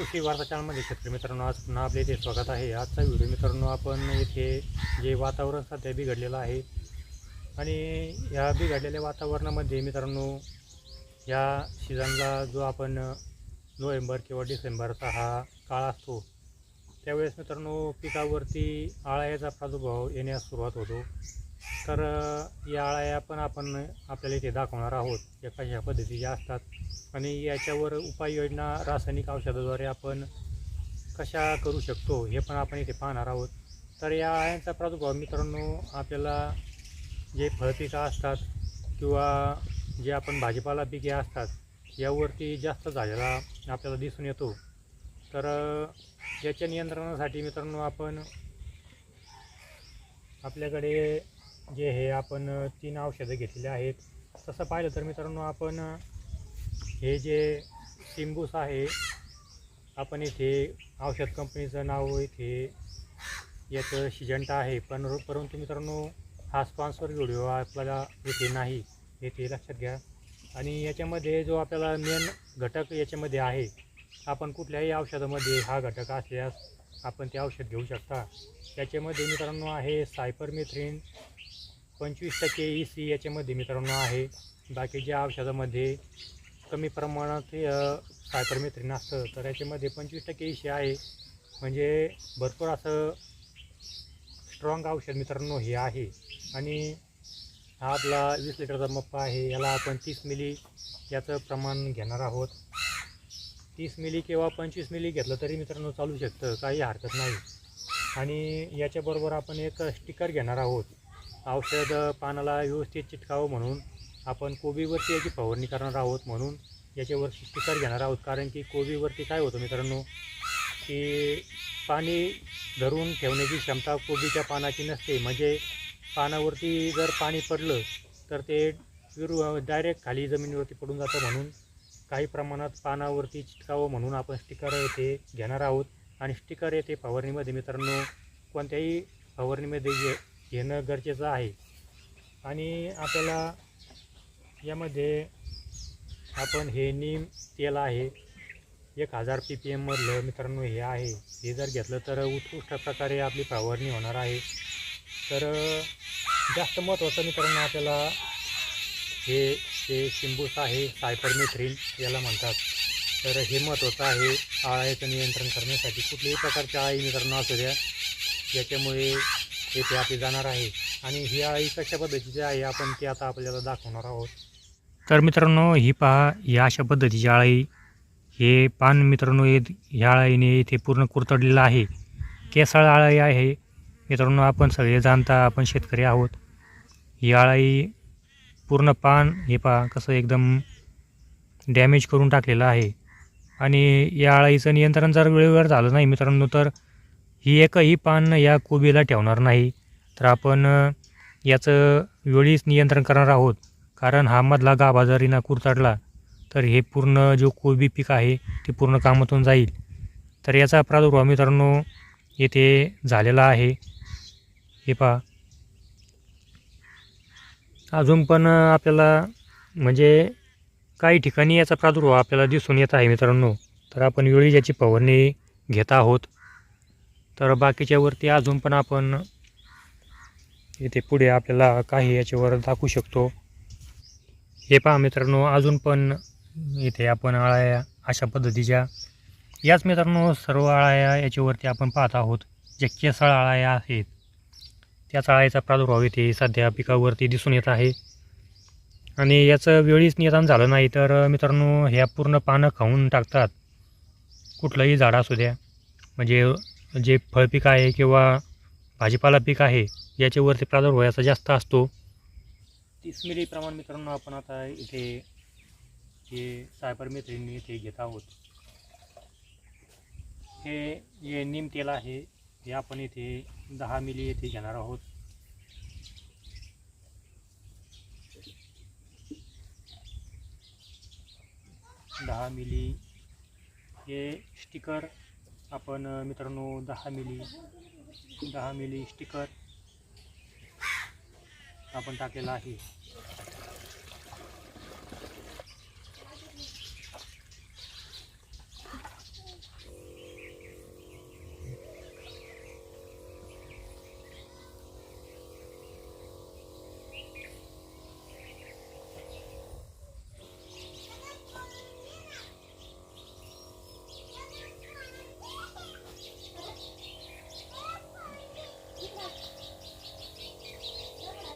कृषी वार्ता चॅनलमध्ये शेतकरी मित्रांनो आज पुन्हा आपले इथे स्वागत आहे. आजचा व्हिडिओ मित्रांनो आपण इथे जे वातावरण सध्या बिघडलेलं आहे आणि या बिघडलेल्या वातावरणामध्ये मित्रांनो या सीझनला जो आपण नोव्हेंबर किंवा डिसेंबरचा हा काळ असतो त्यावेळेस मित्रांनो पिकावरती आळ्याचा प्रादुर्भाव येण्यास सुरुवात होतो. तर या आळ्या पण आपण आपल्याला इथे दाखवणार आहोत या कशा पद्धतीच्या असतात आणि याच्यावर उपाययोजना रासायनिक औषधाद्वारे आपण कशा करू शकतो हे पण आपण इथे पाहणार आहोत. तर या आळ्यांचा प्रादुर्भाव मित्रांनो आपल्याला जे फळपिकं असतात किंवा जे आपण भाजीपाला पिके असतात यावरती जास्त झालेला आपल्याला दिसून येतो. तर याच्या नियंत्रणासाठी मित्रांनो आपण आपल्याकडे जे हे आपण तीन औषधं घेतलेली आहेत. तसं पाहिलं तर मित्रांनो आपण हे जे टिंबूस आहे आपण इथे औषध कंपनीचं नाव इथे याचं शिजंट आहे. पण परंतु मित्रांनो हा स्पॉन्सर व्हिडिओ आपल्याला इथे नाही. येथे लक्षात घ्या. आणि याच्यामध्ये जो आपल्याला मेन घटक याच्यामध्ये आहे आपण कुठल्याही औषधामध्ये हा घटक असल्यास आपण ते औषध घेऊ शकता. याच्यामध्ये मित्रांनो आहे सायपरमेथ्रिन पंचवीस टक्के ई सी याच्यामध्ये मित्रांनो आहे. बाकीच्या औषधामध्ये कमी प्रमाणात सायपरमेथ्रिन असतं. तर याच्यामध्ये पंचवीस टक्के इशे आहे. म्हणजे भरपूर असं स्ट्रॉंग औषध मित्रांनो हे आहे. आणि हा आपला वीस लिटरचा मप्पा आहे. याला आपण तीस मिली याचं प्रमाण घेणार आहोत. तीस मिली किंवा पंचवीस मिली घेतलं तरी मित्रांनो चालू शकतं. काही हरकत नाही. आणि याच्याबरोबर आपण एक स्टिकर घेणार आहोत. औषध पानाला व्यवस्थित चिटकावं म्हणून. आपण कोबीवरती याची फवारणी करणार आहोत म्हणून याच्यावरती स्टिकर घेणार आहोत. कारण की कोबीवरती काय होतं मित्रांनो की पाणी धरून ठेवण्याची क्षमता कोबीच्या पानाची नसते. म्हणजे पानावरती जर पाणी पडलं तर ते विरू डायरेक्ट खाली जमिनीवरती पडून जातं म्हणून काही प्रमाणात पानावरती चिटकावं म्हणून आपण स्टिकर येथे घेणार आहोत. आणि स्टिकर येथे फवारणीमध्ये मित्रांनो कोणत्याही फवारणीमध्ये घे घेणं गरजेचं आहे. आणि आपल्याला यामध्ये आपण हे नीम तेल आहे. एक हजार पी पी एममधलं मित्रांनो हे आहे. हे जर घेतलं तर उत्कृष्ट प्रकारे आपली फवारणी होणार आहे. तर जास्त महत्त्वाचं मित्रांनो आपल्याला हे ते शिंबूस आहे सायपरमेथ्रिन याला म्हणतात. तर हे महत्त्वाचं आहे. आळ्याचं नियंत्रण करण्यासाठी कुठल्याही प्रकारच्या आळी मित्रांनो असू द्या. याच्यामुळे येथे आपली जाणार आहे. आणि ही आळी कशा पद्धतीची आहे आपण ते आता आपल्याला दाखवणार आहोत. तर मित्रांनो ही पहा या अशा पद्धतीची आळी. हे पान मित्रांनो हे ह्या आळीने इथे पूर्ण कुरतडलेलं आहे. केसाळ आळाई आहे. मित्रांनो आपण सगळे जाणता आपण शेतकरी आहोत. ही आळाई पूर्ण पान हे पहा कसं एकदम डॅमेज करून टाकलेलं आहे. आणि या आळाईचं नियंत्रण जर वेळेवर झालं नाही मित्रांनो तर ही एकही पान या कोबीला ठेवणार नाही. तर आपण याचं वेळीच नियंत्रण करणार आहोत. कारण हा मधला गाभा जरी ना कुरतडला तर हे पूर्ण जो कोबी पीक आहे ते पूर्ण कामातून जाईल. तर याचा प्रादुर्भाव मित्रांनो येथे झालेला आहे. हे पहा. अजून पण आपल्याला म्हणजे काही ठिकाणी याचा प्रादुर्भाव आपल्याला दिसून येत आहे मित्रांनो. तर आपण वेळी याची फवारणी घेत आहोत तर बाकीच्यावरती अजून पण आपण येथे पुढे आपल्याला काही याच्यावर दाखवू शकतो. हे पहा मित्रांनो अजून पण इथे आपण आळ्या अशा पद्धतीच्या. याच मित्रांनो सर्व आळ्या याच्यावरती आपण पाहत आहोत. ज्या केसाळ आळ्या आहेत त्याच आळ्याचा प्रादुर्भाव इथे सध्या पिकावरती दिसून येत आहे. आणि याचं वेळीच निदान झालं नाही तर मित्रांनो ह्या पूर्ण पानं खाऊन टाकतात. कुठलंही झाड असू द्या. म्हणजे जे फळपीक आहे किंवा भाजीपाला पीक आहे याच्यावरती प्रादुर्भाव याचा जास्त असतो. तीस मिली प्रमाण मित्रांनो आपण आता इथे हे सायबर मेथ्रीन इथे घेत आहोत. हे जे नीम तेल आहे हे आपण इथे दहा मिली येथे घेणार आहोत. दहा मिली. हे स्टिकर आपण मित्रांनो दहा मिली दहा मिली स्टिकर. आपण टाकलेला आहे.